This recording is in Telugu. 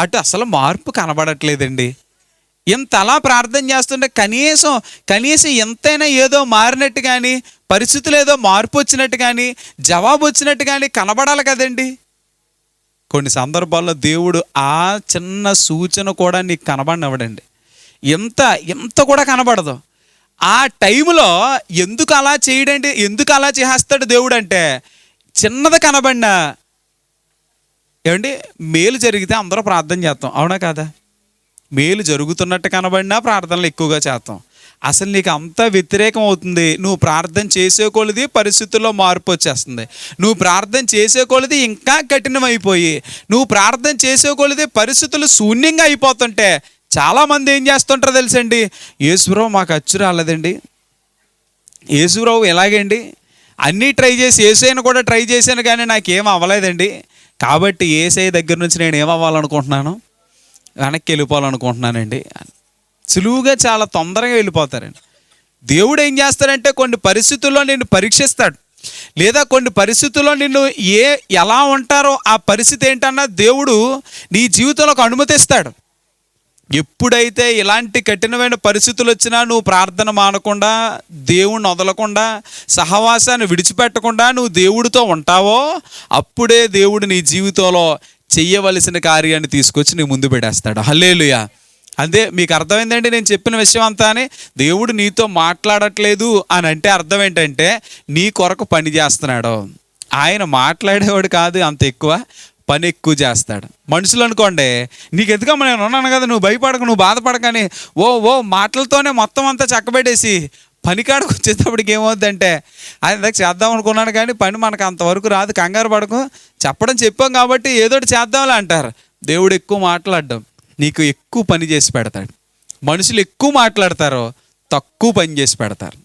అటు అసలు మార్పు కనబడట్లేదండి. ఇంత అలా ప్రార్థన చేస్తుంటే కనీసం కనీసం ఎంతైనా ఏదో మారినట్టు కానీ పరిస్థితులు ఏదో మార్పు వచ్చినట్టు కానీ జవాబు వచ్చినట్టు కానీ కనబడాలి కదండి. కొన్ని సందర్భాల్లో దేవుడు ఆ చిన్న సూచన కూడా నీకు కనబడినవడండి. ఎంత ఎంత కూడా కనబడదు. ఆ టైంలో ఎందుకు అలా చేయడండి ఎందుకు అలా చేస్తాడు దేవుడు అంటే చిన్నది కనబడినా ఏమండి? మేలు జరిగితే అందరూ ప్రార్థన చేస్తాం. అవునా కాదా? మేలు జరుగుతున్నట్టు కనబడినా ప్రార్థనలు ఎక్కువగా చేస్తాం. అసలు నీకు అంత వ్యతిరేకం అవుతుంది. నువ్వు ప్రార్థన చేసే కొలది పరిస్థితుల్లో మార్పు వచ్చేస్తుంది. నువ్వు ప్రార్థన చేసే కొలది ఇంకా కఠినమైపోయి నువ్వు ప్రార్థన చేసే కొలది పరిస్థితులు శూన్యంగా అయిపోతుంటే చాలామంది ఏం చేస్తుంటారో తెలుసండి? యేసురావు మాకు అచ్చు రాలేదండి. యేసురావు ఎలాగండి? అన్నీ ట్రై చేసి ఏసైని కూడా ట్రై చేశాను కానీ నాకేం అవ్వలేదండి. కాబట్టి ఏసై దగ్గర నుంచి నేను ఏం అవ్వాలనుకుంటున్నాను వెనక్కి వెళ్ళిపోవాలనుకుంటున్నానండి. సులువుగా చాలా తొందరగా వెళ్ళిపోతారండి. దేవుడు ఏం చేస్తాడంటే కొన్ని పరిస్థితుల్లో నిన్ను పరీక్షిస్తాడు. లేదా కొన్ని పరిస్థితుల్లో నిన్ను ఏ ఎలా ఉంటారో ఆ పరిస్థితి ఏంటన్నా దేవుడు నీ జీవితంలోకి అనుమతిస్తాడు. ఎప్పుడైతే ఇలాంటి కఠినమైన పరిస్థితులు వచ్చినా నువ్వు ప్రార్థన మానకుండా దేవుణ్ణి వదలకుండా సహవాసాన్ని విడిచిపెట్టకుండా నువ్వు దేవుడితో ఉంటావో అప్పుడే దేవుడు నీ జీవితంలో చెయ్యవలసిన కార్యాన్ని తీసుకొచ్చి నీ ముందు పెట్టేస్తాడు. హల్లేలుయా. అదే మీకు అర్థమైందండి నేను చెప్పిన విషయం అంతా అని? దేవుడు నీతో మాట్లాడట్లేదు అని అంటే అర్థం ఏంటంటే నీ కొరకు పని చేస్తున్నాడు. ఆయన మాట్లాడేవాడు కాదు అంత ఎక్కువ. పని ఎక్కువ చేస్తాడు. మనుషులు అనుకోండి నీకు ఎందుకమ్మా నేను ఉన్నాను కదా నువ్వు భయపడక నువ్వు బాధపడకని ఓ ఓ మాటలతోనే మొత్తం అంతా చక్కబెట్టేసి పని కాడకు వచ్చేటప్పటికి ఏమవుద్దంటే ఆయన ఇందాక చేద్దాం అనుకున్నాను కానీ పని మనకు అంతవరకు రాదు కంగారు పడకు చెప్పడం చెప్పాం కాబట్టి ఏదోటి చేద్దాంలే అంటారు. దేవుడు ఎక్కువ మాట్లాడడం నీకు ఎక్కువ పని చేసి పెడతాడు. మనుషులు ఎక్కువ మాట్లాడతారో తక్కువ పని చేసి పెడతారు.